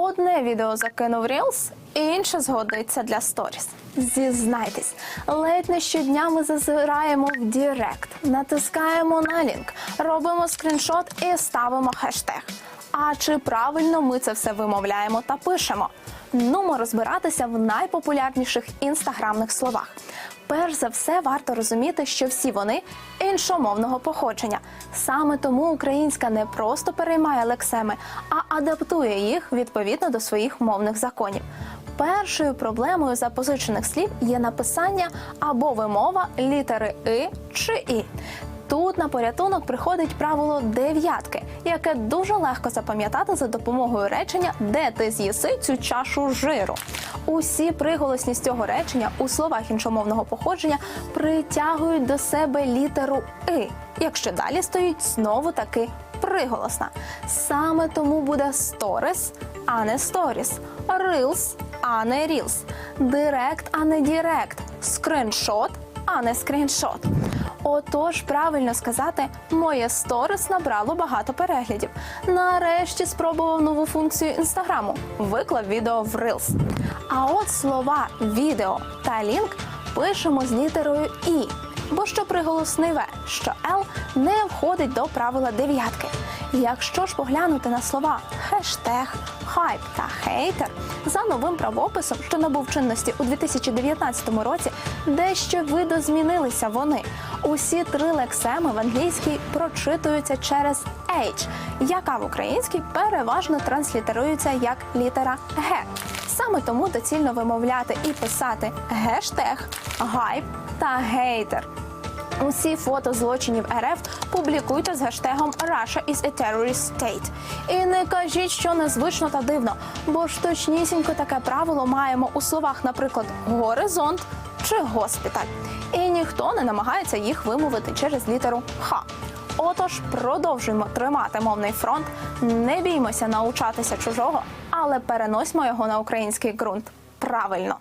Одне відео закинув Reels, інше згодиться для сторіс. Зізнайтесь, ледь не щодня ми зазираємо в Дірект, натискаємо на лінк, робимо скріншот і ставимо хештег. А чи правильно ми це все вимовляємо та пишемо? Нумо розбиратися в найпопулярніших інстаграмних словах. Перш за все, варто розуміти, що всі вони іншомовного походження. Саме тому українська не просто переймає лексеми, а адаптує їх відповідно до своїх мовних законів. Першою проблемою запозичених слів є написання або вимова літери и чи і. Тут на порятунок приходить правило дев'ятки, яке дуже легко запам'ятати за допомогою речення, де ти з'їси цю чашу жиру. Усі приголосні з цього речення у словах іншомовного походження притягують до себе літеру и, якщо далі стоїть знову таки приголосна. Саме тому буде сторіс, а не сторіс, рилс, а не рілс, директ, а не дірект, скриншот, а не скріншот. Отож, правильно сказати, моє сторіс набрало багато переглядів. Нарешті спробував нову функцію інстаграму. Виклав відео в Reels. А от слова відео та лінк пишемо з літерою І. Бо що приголосний що Л не входить до правила дев'ятки. Якщо ж поглянути на слова хештег, хайп та хейтер за новим правописом, що набув чинності у 2019 році, дещо видозмінилися вони. Усі три лексеми в англійській прочитуються через H, яка в українській переважно транслітерується як літера Г. Саме тому доцільно вимовляти і писати гештег, гайп та гейтер. Усі фото злочинів РФ публікуйте з гештегом Russia is a terrorist state. І не кажіть, що незвично та дивно, бо ж точнісінько таке правило маємо у словах, наприклад, горизонт чи госпіталь. І ніхто не намагається їх вимовити через літеру Х. Отож, продовжуємо тримати мовний фронт, не біймося научатися чужого, але переносьмо його на український ґрунт. Правильно.